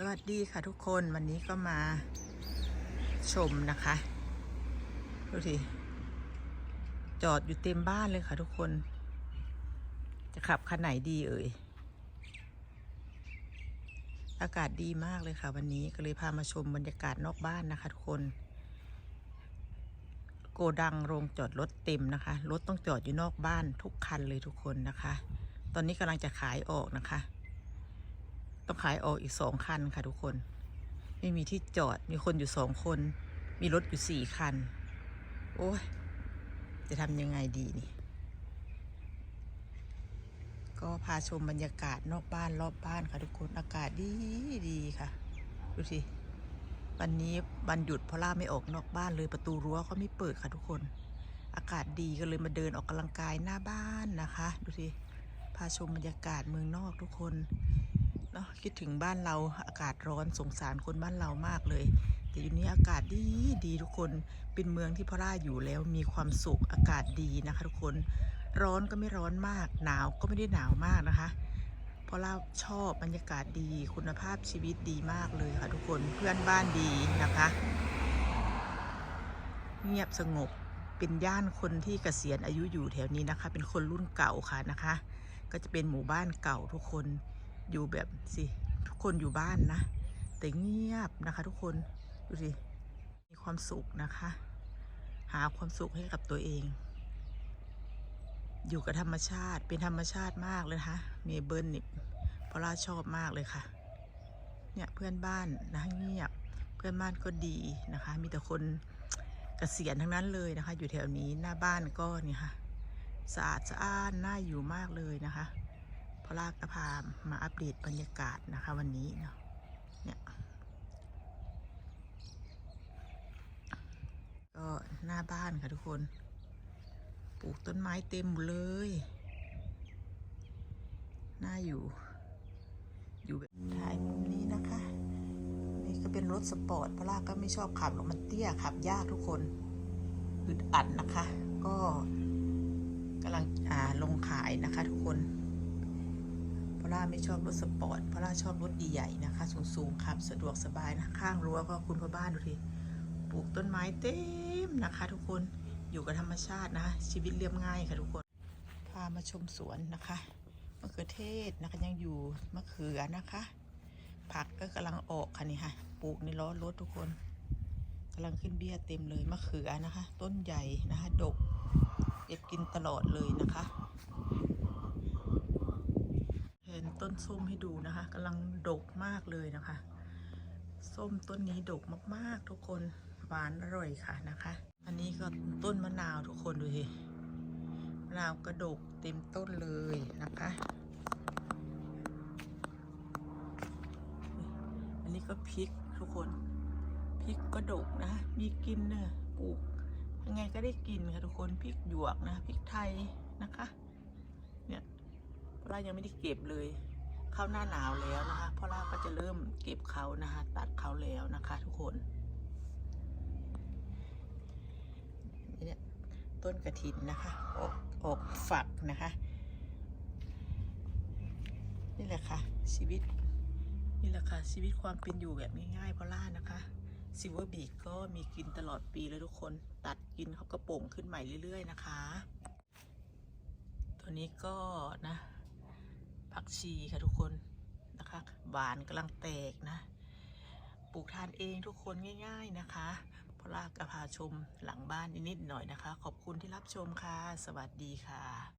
สวัสดีค่ะทุกคนวันนี้ก็มาชมนะคะดูสิจอดอยู่เต็มบ้านเลยค่ะทุกคน จะขับคันไหนดีเอ่ย อากาศดีมากเลยค่ะ วันนี้ก็เลยพามาชมบรรยากาศนอกบ้านนะคะทุกคน โกดังโรงจอดรถเต็มนะคะรถต้องจอดอยู่นอกบ้านทุกคันเลยทุกคนนะคะ ตอนนี้กำลังจะขายออกนะคะ ต้องขายออกอีกสองคันค่ะทุกคน ไม่มีที่จอดมีคนอยู่สองคน มีรถอยู่สี่คัน โอ้ย จะทำยังไงดีนี่ ก็พาชมบรรยากาศนอกบ้านรอบบ้านค่ะทุกคนอากาศดีดีค่ะ ดูสิวันนี้วันหยุดพราะล่าไม่ออกนอกบ้านเลยประตูรั้วเขาไม่เปิดค่ะทุกคน อากาศดีก็เลยมาเดินออกกำลังกายหน้าบ้านนะคะ ดูสิพาชมบรรยากาศเมืองนอกทุกคน เนาะคิดถึงบ้านเราอากาศร้อนสงสารคนบ้านเรามากเลย แต่อยู่นี้อากาศดีดีทุกคนเป็นเมืองที่พระราอยู่แล้วมีความสุขอากาศดีนะคะ ทุกคนร้อนก็ไม่ร้อนมาก หนาวก็ไม่ได้หนาวมากนะคะเพราะเราชอบบรรยากาศดีคุณภาพชีวิตดีมากเลยค่ะทุกคนเพื่อนบ้านดีนะคะ เงียบสงบเป็นย่านคนที่เกษียณอายุอยู่แถวนี้นะคะ เป็นคนรุ่นเก่าค่ะนะคะ ก็จะเป็นหมู่บ้านเก่าทุกคน อยู่แบบสิทุกคนอยู่บ้านนะ แต่เงียบนะคะ ทุกคนดูสิมีความสุขนะคะ หาความสุขให้กับตัวเอง อยู่กับธรรมชาติเป็นธรรมชาติมากเลยนะคะเมเบิลนี่เพราะล่าชอบมากเลยค่ะ เนี่ยเพื่อนบ้านนะเงียบเพื่อนบ้านก็ดีนะคะ มีแต่คนเกษียณทั้งนั้นเลยนะคะ อยู่แถวนี้หน้าบ้านก็นี่ค่ะสะอาดสะอ้านน่าอยู่มากเลยนะคะ พลากกระพามาอัปเดตบรรยากาศนะคะวันนี้เนาะเนี่ยก็หน้าบ้านค่ะทุกคน ปลูกต้นไม้เต็มหมดเลย น่าอยู่ อยู่แบบถ่ายมุมนี้นะคะ นี่ก็เป็นรถสปอร์ตพลาก็ไม่ชอบขับหรอกมันเตี้ยขับยากทุกคนอึดอัดนะคะ ก็กำลังลงขายนะคะทุกคน พลาไม่ชอบรถสปอร์ตพลาชอบรถใหญ่ๆนะคะ สูงๆขับสะดวกสบายนะข้างรั้วก็คุณพ่อบ้านดูทีปลูกต้นไม้เต็มนะคะ ทุกคนอยู่กับธรรมชาตินะ ชีวิตเรียบง่ายค่ะทุกคน พามาชมสวนนะคะมะเขือเทศนะคะยังอยู่มะเขือนะคะ ผักก็กำลังออกค่ะนี่ค่ะ ปลูกในล้อรถทุกคนกำลังขึ้นเบี้ยเต็มเลยมะเขือนะคะ ต้นใหญ่นะคะ ดก เก็บกินตลอดเลยนะคะ ต้นส้มให้ดูนะคะกำลังดกมากเลยนะคะ ส้มต้นนี้ดกมากๆ ทุกคนหวานอร่อยค่ะนะคะ อันนี้ก็ต้นมะนาวทุกคนดูสิมะนาวกระดกเต็มต้นเลยนะคะ อันนี้ก็พริกทุกคนพริกก็ดกนะมีกินเนอะปลูกยังไงก็ได้กินค่ะทุกคนพริกหยวกนะพริกไทยนะคะ เนี่ยเรายังไม่ได้เก็บเลย เข้าหน้าหนาวแล้วนะคะพราะเราก็จะเริ่มเก็บเขานะคะตัดเขาแล้วนะคะ ทุกคนเนี่ยต้นกระถินนะคะออกออกฝักนะคะ นี่แหละค่ะชีวิตนี่แหละค่ะชีวิตความเป็นอยู่แบบง่ายๆพราะล่านะคะซิลเวอร์บีก็มีกินตลอดปีเลยทุกคนตัดกินเขาก็โป่งขึ้นใหม่เรื่อย ๆ นะคะ ตัวนี้ก็นะ ผักชีค่ะทุกคนนะคะหวานกำลังแตกนะปลูกทานเองทุกคนง่าย ๆนะคะพลากกระพาชมหลังบ้านนิดๆหน่อยนะคะ ขอบคุณที่รับชมค่ะ สวัสดีค่ะ